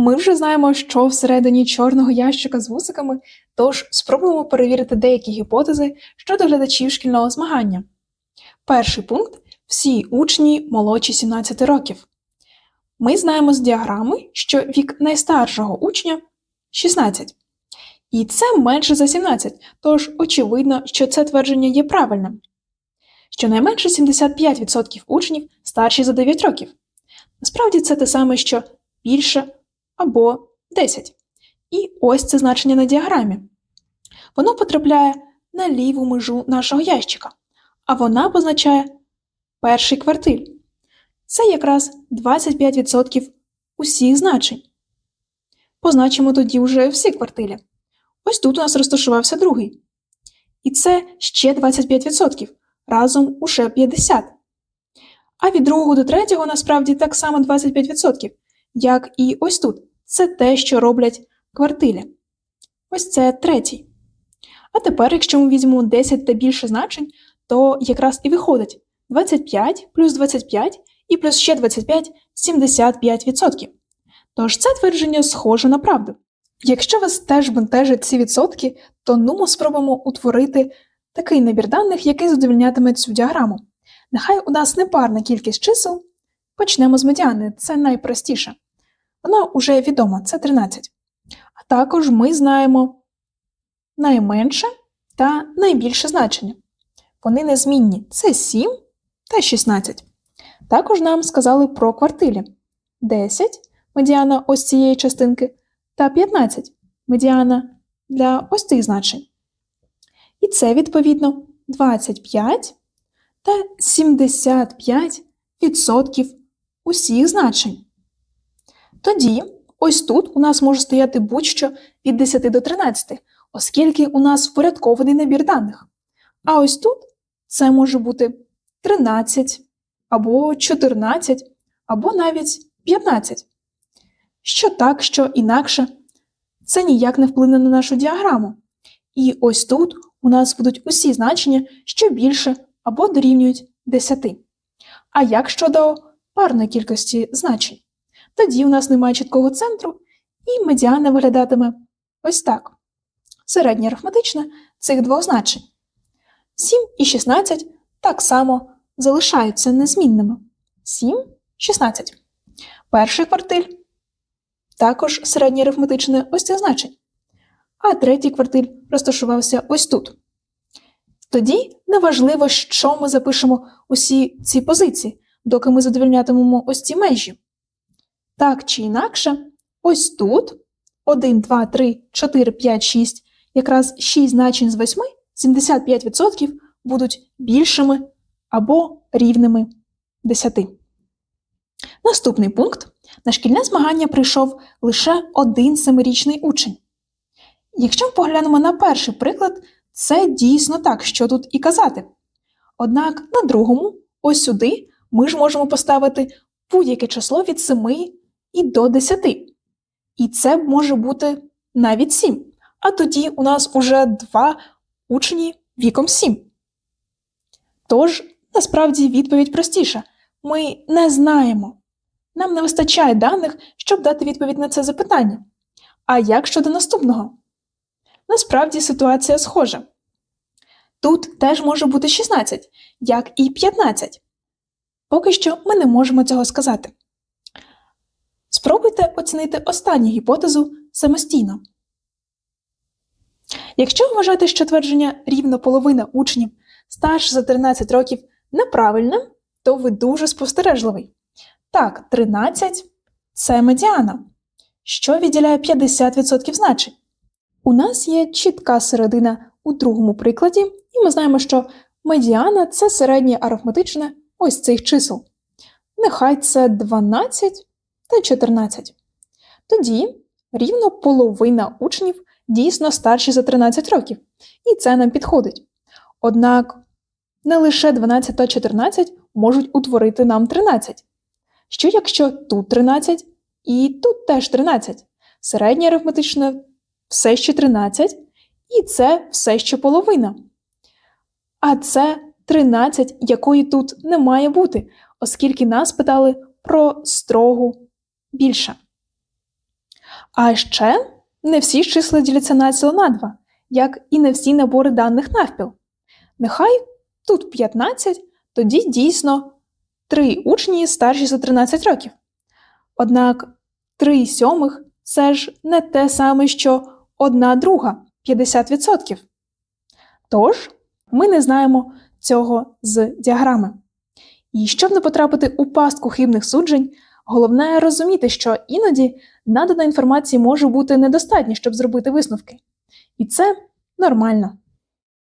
Ми вже знаємо, що всередині чорного ящика з вусиками, тож спробуємо перевірити деякі гіпотези щодо глядачів шкільного змагання. Перший пункт всі учні молодші 17 років. Ми знаємо з діаграми, що вік найстаршого учня 16. І це менше за 17, тож очевидно, що це твердження є правильним. Щонайменше 75% учнів старші за 9 років. Насправді це те саме, що більше або 10. І ось це значення на діаграмі. Воно потрапляє на ліву межу нашого ящика, а вона позначає перший квартиль. Це якраз 25% усіх значень. Позначимо тоді вже всі квартилі. Ось тут у нас розташувався другий. І це ще 25%, разом уже 50%. А від другого до третього насправді так само 25%, як і ось тут. Це те, що роблять квартилі. Ось це третій. А тепер, якщо ми візьмемо 10 та більше значень, то якраз і виходить 25 плюс 25 і плюс ще 25 75%. Тож це твердження схоже на правду. Якщо вас теж бентежать ці відсотки, то нумо спробуємо утворити такий набір даних, який задовольнятиме цю діаграму. Нехай у нас непарна кількість чисел. Почнемо з медіани, це найпростіше. Вона вже відома, це 13. А також ми знаємо найменше та найбільше значення. Вони незмінні це 7 та 16. Також нам сказали про квартилі 10 медіана ось цієї частинки та 15 медіана для ось цих значень. І це, відповідно, 25 та 75% усіх значень. Тоді, ось тут у нас може стояти будь-що від 10 до 13, оскільки у нас впорядкований набір даних. А ось тут це може бути 13 або 14, або навіть 15. Що так, що інакше, це ніяк не вплине на нашу діаграму. І ось тут у нас будуть усі значення, що більше або дорівнюють 10. А як щодо парної кількості значень? Тоді у нас немає чіткого центру, і медіана виглядатиме ось так. Середнє арифметичне цих двох значень. 7 і 16 так само залишаються незмінними. 7, 16. Перший квартиль також середнє арифметичне ось цих значень. А третій квартиль розташувався ось тут. Тоді неважливо, що ми запишемо усі ці позиції, доки ми задовольнятимемо ось ці межі. Так чи інакше, ось тут 1, 2, 3, 4, 5, 6, якраз 6 значень з 8, 75% будуть більшими або рівними 10. Наступний пункт. На шкільне змагання прийшов лише один семирічний учень. Якщо ми поглянемо на перший приклад, це дійсно так, що тут і казати. Однак на другому, ось сюди, ми ж можемо поставити будь-яке число від 7 і до 10. І це може бути навіть 7. А тоді у нас уже два учні віком 7. Тож, насправді, відповідь простіша. Ми не знаємо. Нам не вистачає даних, щоб дати відповідь на це запитання. А як щодо наступного? Насправді ситуація схожа. Тут теж може бути 16, як і 15. Поки що ми не можемо цього сказати. Спробуйте оцінити останню гіпотезу самостійно. Якщо вважаєте, що твердження рівно половина учнів старше за 13 років неправильним, то ви дуже спостережливий. Так, 13 це медіана, що відділяє 50% значень. У нас є чітка середина у другому прикладі, і ми знаємо, що медіана це середнє арифметичне ось цих чисел. Нехай це 12 та 14. Тоді рівно половина учнів дійсно старші за 13 років, і це нам підходить. Однак не лише 12 та 14 можуть утворити нам 13. Що якщо тут 13 і тут теж 13? Середнє арифметичне все ще 13, і це все ще половина. А це 13, якої тут не має бути, оскільки нас питали про строгу більше. А ще не всі числа діляться націло на 2, як і не всі набори даних навпіл. Нехай тут 15, тоді дійсно 3 учні старші за 13 років. Однак 3 сьомих це ж не те саме, що 1 друга 50%. Тож ми не знаємо цього з діаграми. І щоб не потрапити у пастку хибних суджень, головне розуміти, що іноді надана інформації може бути недостатньо, щоб зробити висновки. І це нормально.